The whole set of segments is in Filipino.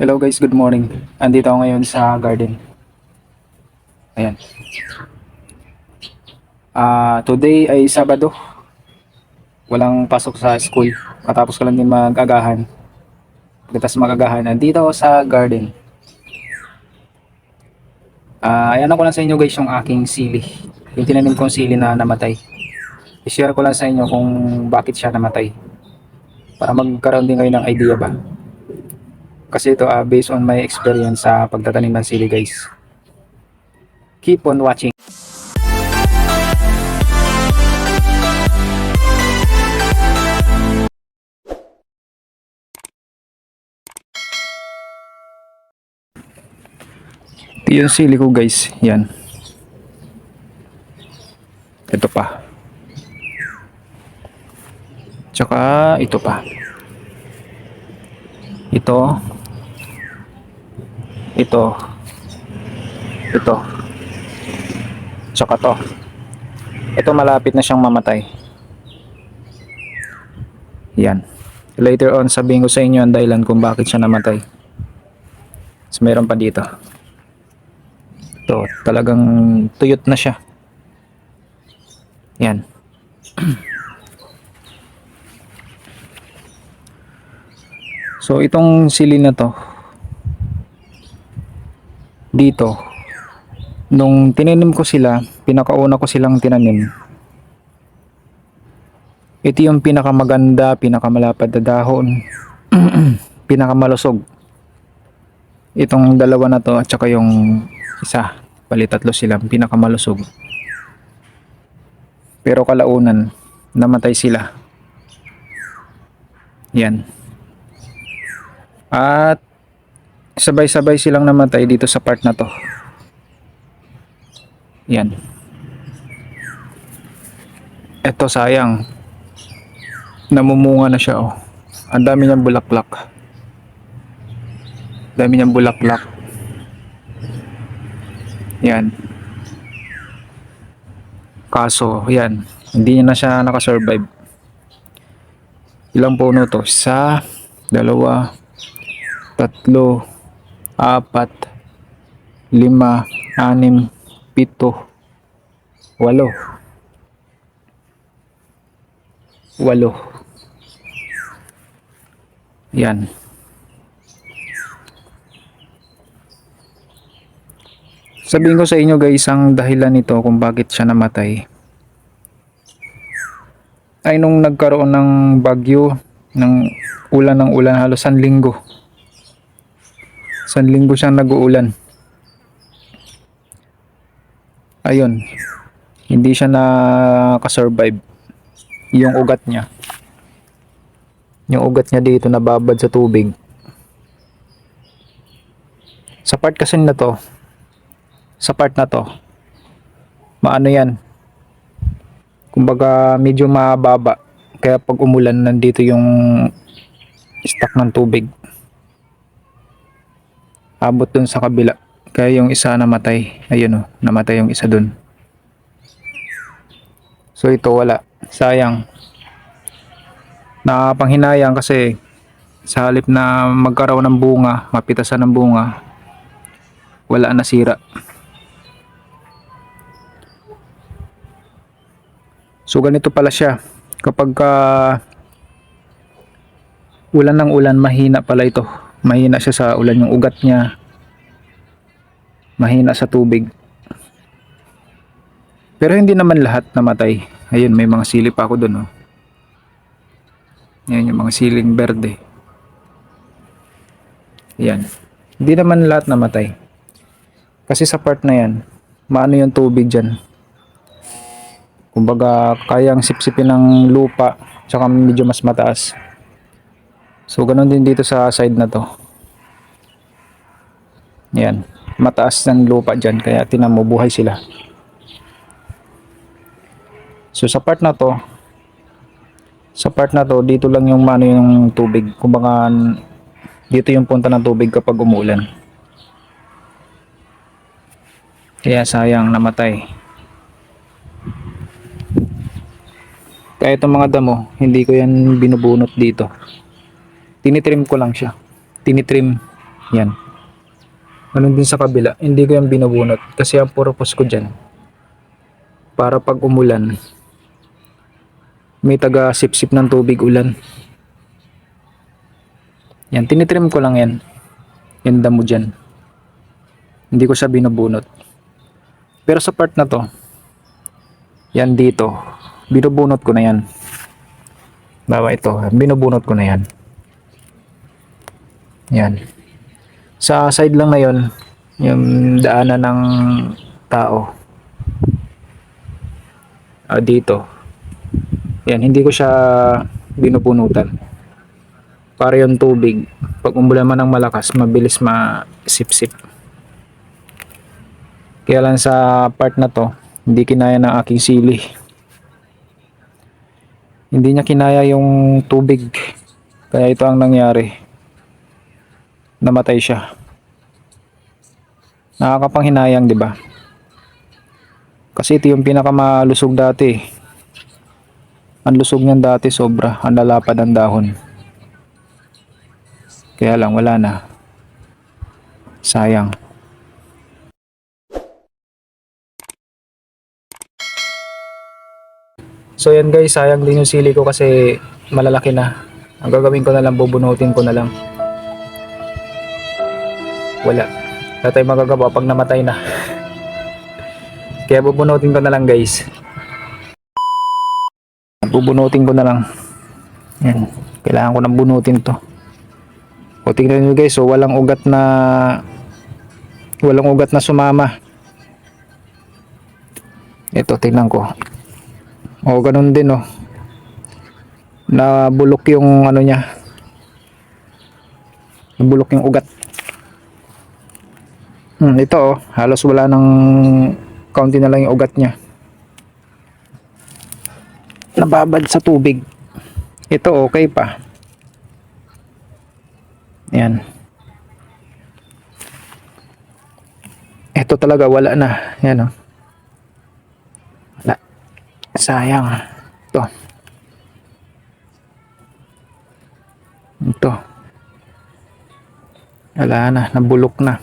Hello guys, good morning. Andito ako ngayon sa garden. Ayan. Ah, today ay Sabado. Walang pasok sa school. Katapos ko lang din mag-agahan. Pagkatapos mag-agahan, andito ako sa garden. Ah, ayan ako lang sa inyo guys yung aking sili. Yung tinanim kong sili na namatay. I-share ko lang sa inyo kung bakit siya namatay. Para magkaroon din kayo ng idea ba. Kasi ito ah, based on my experience sa pagtatanim ng sili guys. Keep on watching. Yung sili ko guys. Yan. Ito pa. Tsaka ito pa. Ito. Ito. Ito. Tsaka to. Ito malapit na siyang mamatay. Yan. Later on sabihin ko sa inyo ang dahilan kung bakit siya namatay. So, meron pa dito. Ito, talagang tuyot na siya. Yan. So itong sili na to dito nung tinanim ko sila, pinakauna ko silang tinanim. Ito yung pinakamaganda, pinakamalapad na dahon, pinakamalusog. Itong dalawa na to at saka yung isa, bali tatlo sila, pinakamalusog. Pero kalaunan, namatay sila. Yan. At sabay-sabay silang namatay dito sa part na to. Yan. Eto sayang. Namumunga na siya oh. Ang dami niyang bulaklak. Dami niyang bulaklak. Yan. Kaso, yan. Hindi niya na siya nakasurvive. Ilang puno to? Isa, dalawa, tatlo, apat, lima, anim, pito, walo. Walo. Yan. Sabihin ko sa inyo guys ang dahilan nito kung bakit siya namatay. Ay nung nagkaroon ng bagyo ng ulan ng ulan halos san linggo. San linggo siyang nag-uulan. Ayun. Hindi siya nakasurvive. Yung ugat niya. Yung ugat niya dito nababad sa tubig. Sa part kasi na to, sa part na to, maano yan. Kumbaga medyo mababa. Kaya pag umulan nandito yung stock ng tubig abot dun sa kabila. Kaya yung isa namatay. Ayun oh, namatay yung isa dun. So ito wala. Sayang. Nakapanghinayang kasi sa halip na magkaroon ng bunga, mapitasan ng bunga, wala nasira. So ganito pala siya. Kapag ka ulan ng ulan, mahina pala ito mahina siya sa ulan yung ugat niya. Mahina sa tubig. Pero hindi naman lahat namatay. Ayun may mga sili pa ako dun oh. yan yung mga siling berde. Yan hindi naman lahat namatay. Kasi sa part na yan maano yung tubig dyan. Kumbaga kayang sipsipin ng lupa tsaka medyo mas mataas So, ganun din dito sa side na to. Yan. Mataas ng lupa dyan, kaya tinan mo, buhay sila. So, sa part na to, sa part na to, dito lang yung mano yung tubig. Kumbaga, dito yung punta ng tubig kapag umulan. Kaya sayang namatay. Kaya itong mga damo, hindi ko yan binubunot dito tinitrim ko lang siya tinitrim Yan. Ganun din sa kabila. Hindi ko yung binubunot. Kasi ang purpose ko dyan, para pag umulan, may taga sip-sip ng tubig ulan. Yan, tinitrim ko lang yan. Yung damo dyan. Hindi ko siya binubunot. Pero sa part na to, yan dito, binubunot ko na yan. Bawa ito, binubunot ko na yan. Yan. Sa side lang na yon, yung daanan ng tao. Ah, dito. Yan, hindi ko siya binubunutan. Para yung tubig, pag umulan man ng malakas, mabilis ma-sip-sip. Kaya lang sa part na to, hindi kinaya ng aking sili. Hindi niya kinaya yung tubig. Kaya ito ang nangyari. Namatay siya. Nakakapanghinayang, di ba? Kasi ito yung pinakamalusog dati. Ang lusog niyan dati sobra. Ang lalapad ng dahon. Kaya lang wala na. Sayang. So yan guys, sayang din yung sili ko kasi malalaki na. Ang gagawin ko na lang, bubunutin ko na lang. Wala. Wala tayong magagawa pag namatay na. Kaya bubunutin ko na lang guys. Bubunutin ko na lang. Yan. Kailangan ko nang bunutin to. O tingnan nyo guys, so walang ugat na walang ugat na sumama. Ito, tingnan ko. O ganun din oh. Nabulok yung ano niya. Nabulok yung ugat. Hmm, ito oh, halos wala nang kaunti na lang yung ugat niya. Nababad sa tubig. Ito okay pa. Yan. Ito talaga wala na. Yan oh. Wala. Sayang. Ito. Ito. Wala na. Nabulok na.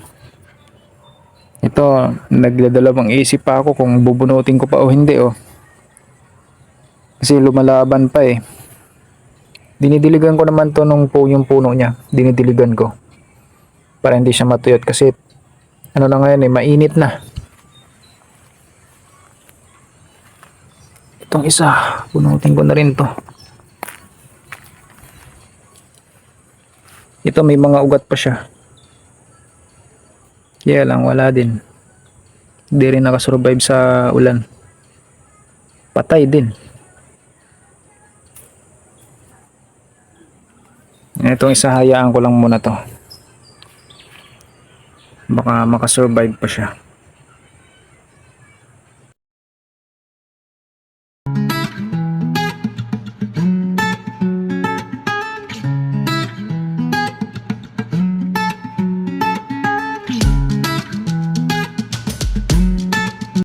Ito, nagdadalawang isip pa ako kung bubunutin ko pa o hindi oh. Kasi lumalaban pa eh. Dinidiligan ko naman to nung po yung puno niya. Dinidiligan ko. Para hindi siya matuyot kasi ano na ngayon eh, mainit na. Itong isa, bunutin ko na rin to. Ito may mga ugat pa siya. Kaya lang wala din. Hindi rin nakasurvive sa ulan. Patay din. Itong isa hayaan ko lang muna to. Baka makasurvive pa siya.